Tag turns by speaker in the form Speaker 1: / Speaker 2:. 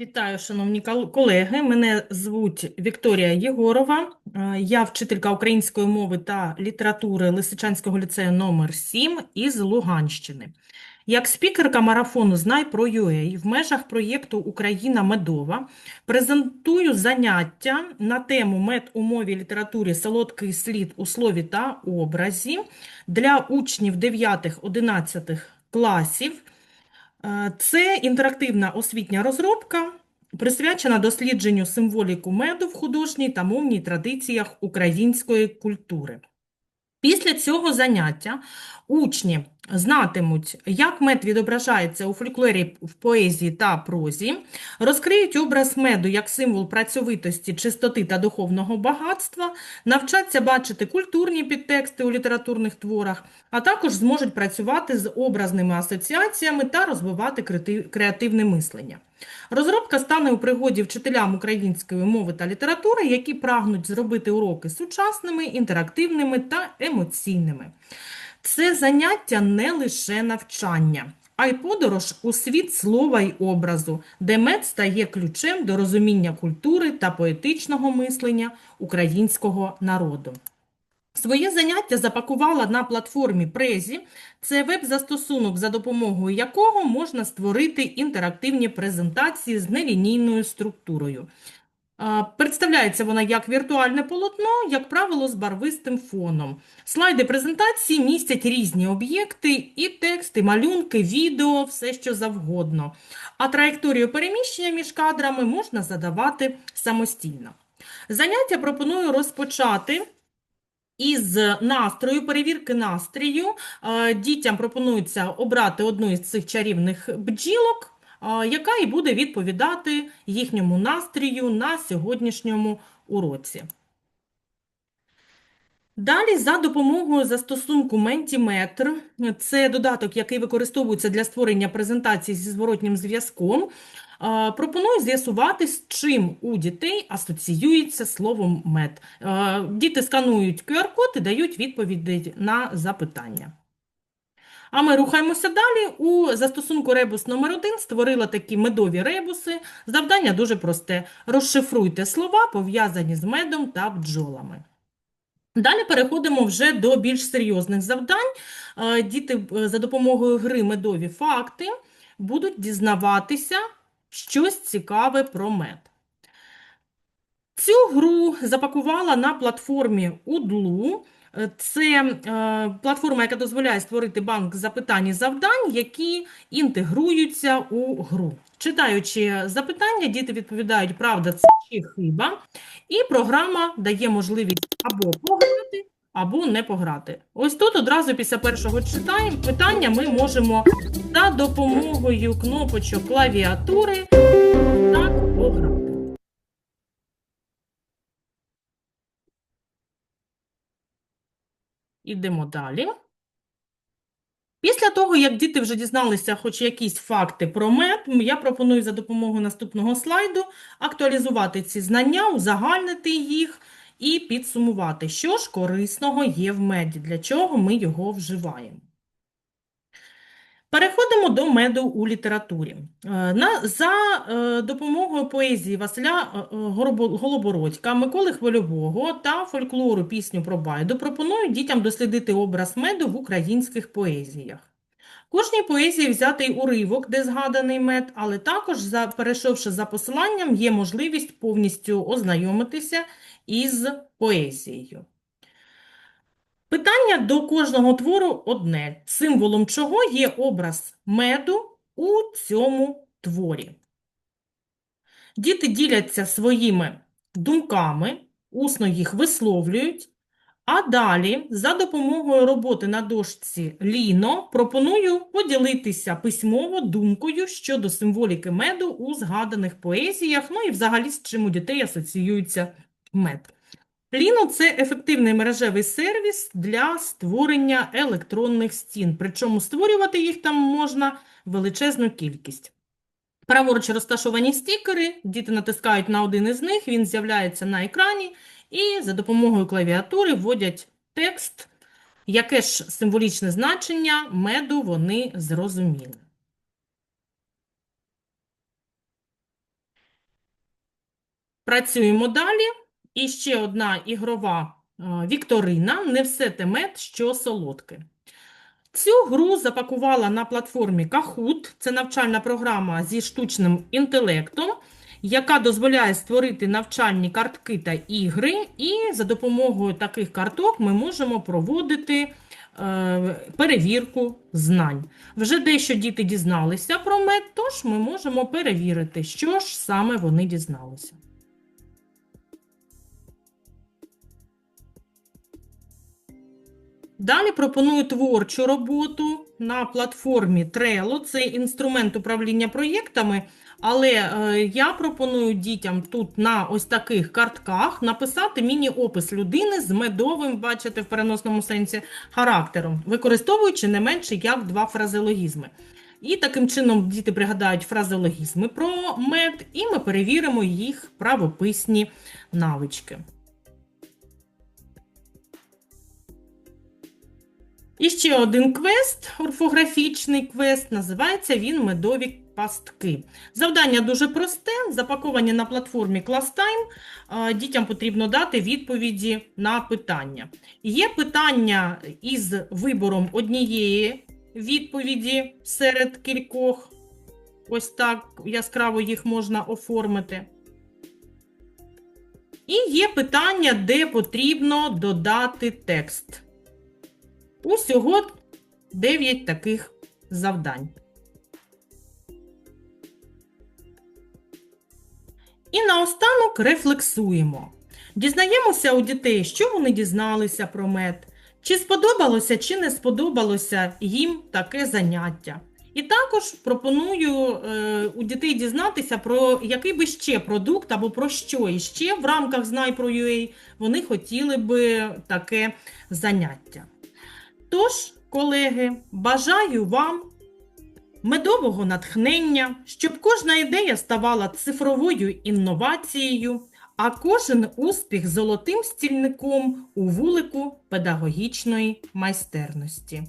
Speaker 1: Вітаю, шановні колеги. Мене звуть Вікторія Єгорова. Е, Я вчителька української мови та літератури Лисичанського ліцею номер 7 із Луганщини. Як спікерка марафону Знай про UA в межах проєкту Україна медова презентую заняття на тему мед у мові літературі солодкий слід у слові та образі для учнів 9-11 класів. Е, Це інтерактивна освітня розробка, присвячена дослідженню символіку меду в художній та мовній традиціях української культури. Після цього заняття учні знатимуть, як мед відображається у фольклорі, в поезії та прозі, розкриють образ меду як символ працьовитості, чистоти та духовного багатства, навчаться бачити культурні підтексти у літературних творах, а також зможуть працювати з образними асоціаціями та розвивати креативне мислення. Розробка стане у пригоді вчителям української мови та літератури, які прагнуть зробити уроки сучасними, інтерактивними та емоційними. Це заняття не лише навчання, а й подорож у світ слова й образу, де мед стає ключем до розуміння культури та поетичного мислення українського народу. Своє заняття запакувала на платформі Презі. Це веб-застосунок, за допомогою якого можна створити інтерактивні презентації з нелінійною структурою. Представляється вона як віртуальне полотно, як правило, з барвистим фоном. Слайди презентації містять різні об'єкти, і тексти, малюнки, відео, все що завгодно. А траєкторію переміщення між кадрами можна задавати самостійно. Заняття пропоную розпочати із настрою, перевірки настрою. Е, Дітям пропонується обрати одну із цих чарівних бджілок, е, яка і буде відповідати їхньому настрію на сьогоднішньому уроці. Далі за допомогою застосунку Mentimeter, це додаток, який використовується для створення презентацій зі зворотнім зв'язком, пропоную з'ясувати, з чим у дітей асоціюється слово мед. Діти сканують QR-код і дають відповіді на запитання. А ми рухаємося далі. У застосунку ребус номер 1 створила такі медові ребуси. Завдання дуже просте. Розшифруйте слова, пов'язані з медом та бджолами. Далі переходимо вже до більш серйозних завдань. Діти е, за допомогою гри «Медові факти» будуть дізнаватися щось цікаве про мед. Цю гру запакувала на платформі Uдлу. Е, Це е, платформа, яка дозволяє створити банк запитань і завдань, які інтегруються у гру. Читаючи запитання, діти відповідають правда це чи хиба, і програма дає можливість або пограти, або не пограти. Ось тут одразу після першого читання питання ми можемо за допомогою кнопочок клавіатури так пограти. Ідемо далі. Після того, як діти вже дізналися хоч якісь факти про мед, я пропоную за допомогою наступного слайду актуалізувати ці знання, узагальнити їх і підсумувати, що ж корисного є в меді, для чого ми його вживаємо. Переходимо до меду у літературі. Е, за е, допомогою поезії Василя е, Голобородька, Миколи Хвильового та фольклору пісню про Байду пропоную дітям дослідити образ меду в українських поезіях. Кожній поезії взятий уривок, де згаданий мед, але також, перейшовши за посиланням, є можливість повністю ознайомитися із поезією. Питання до кожного твору одне: символом чого є образ меду у цьому творі. Діти діляться своїми думками, усно їх висловлюють, а далі, за допомогою роботи на дошці Ліно, пропоную поділитися письмово думкою щодо символіки меду у згаданих поезіях, ну і взагалі з чим у дітей асоціюється мед. Ліно – це ефективний мережевий сервіс для створення електронних стін, причому створювати їх там можна величезну кількість. Праворуч розташовані стікери, діти натискають на один із них, він з'являється на екрані, і за допомогою клавіатури вводять текст, яке ж символічне значення меду вони зрозуміли. Працюємо далі. І ще одна ігрова е, вікторина «Не все те мед, що солодке». Цю гру запакувала на платформі Kahoot. Це навчальна програма зі штучним інтелектом, яка дозволяє створити навчальні картки та ігри. І за допомогою таких карток ми можемо проводити е, перевірку знань. Вже дещо діти дізналися про мед, тож ми можемо перевірити, що ж саме вони дізналися. Далі пропоную творчу роботу на платформі Trello. Це інструмент управління проєктами, але е, я пропоную дітям тут на ось таких картках написати міні-опис людини з медовим, бачите, в переносному сенсі, характером, використовуючи не менше як два фразеологізми. І таким чином діти пригадають фразеологізми про мед, і ми перевіримо їх правописні навички. І ще один квест, орфографічний квест, називається він Медові пастки. Завдання дуже просте, запаковані на платформі ClassTime. Дітям потрібно дати відповіді на питання. Є питання із вибором однієї відповіді серед кількох. Ось так яскраво їх можна оформити. І є питання, де потрібно додати текст. Усього 9 таких завдань. І наостанок рефлексуємо. Дізнаємося у дітей, що вони дізналися про мед, чи сподобалося, чи не сподобалося їм таке заняття. І також пропоную е, у дітей дізнатися, про який би ще продукт або про що іще в рамках Знай про UA вони хотіли би таке заняття. Тож, колеги, бажаю вам медового натхнення, щоб кожна ідея ставала цифровою інновацією, а кожен успіх золотим стільником у вулику педагогічної майстерності.